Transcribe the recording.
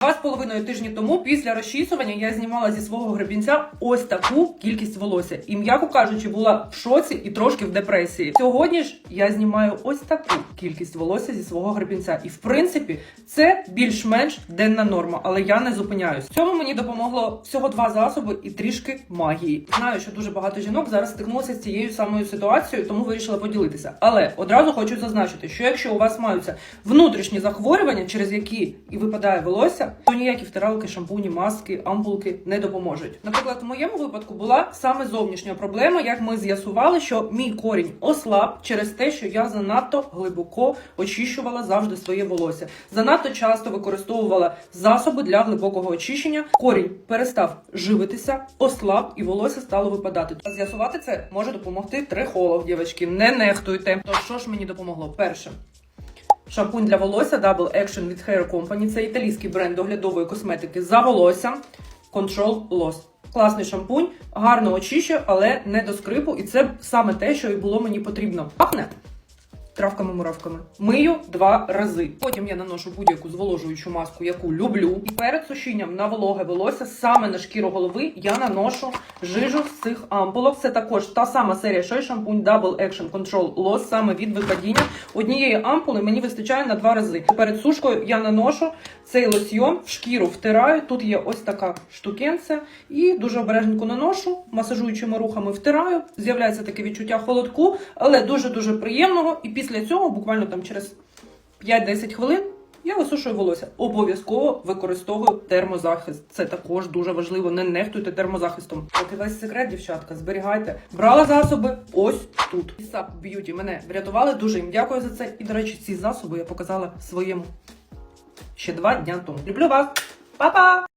Два з половиною тижні тому, після розчісування, я знімала зі свого гребінця ось таку кількість волосся. І, м'яко кажучи, була в шоці і трошки в депресії. Сьогодні ж я знімаю ось таку кількість волосся зі свого гребінця. І в принципі, це більш-менш денна норма, але я не зупиняюсь. Цьому мені допомогло всього два засоби і трішки магії. Знаю, що дуже багато жінок зараз стикнулися з цією самою ситуацією, тому вирішила поділитися. Але одразу хочу зазначити, що якщо у вас маються внутрішні захворювання, через які і випадає волосся, то ніякі втиралки, шампуні, маски, ампулки не допоможуть. Наприклад, в моєму випадку була саме зовнішня проблема, як ми з'ясували, що мій корінь ослаб через те, що я занадто глибоко очищувала завжди своє волосся. Занадто часто використовувала засоби для глибокого очищення. Корінь перестав живитися, ослаб і волосся стало випадати. З'ясувати це може допомогти трихолог, дівчатки. Не нехтуйте. То що ж мені допомогло? Перше. Шампунь для волосся Double Action від Hair Company. Це італійський бренд доглядової косметики за волосся Control Loss. Класний шампунь, гарно очищує, але не до скрипу. І це саме те, що і було мені потрібно. Пахне травками-муравками. Мию два рази. Потім я наношу будь-яку зволожуючу маску, яку люблю. І перед сушінням на вологе волосся, саме на шкіру голови, я наношу жижу з цих ампулок. Це також та сама серія, що й шампунь Double Action Control Loss, саме від випадіння. Однієї ампули мені вистачає на два рази. Перед сушкою я наношу цей лосьйон в шкіру втираю. Тут є ось така штукенця. І дуже обережненько наношу, масажуючими рухами втираю. З'являється таке відчуття холодку, але дуже-дуже приємного. І після цього, буквально там через 5-10 хвилин, я висушую волосся. Обов'язково використовую термозахист. Це також дуже важливо. Не нехтуйте термозахистом. От і весь секрет, дівчатка, зберігайте. Брала засоби ось тут. Сап Б'юті мене врятували. Дуже їм дякую за це. І, до речі, ці засоби я показала своєму ще два дня тому. Люблю вас! Па-па!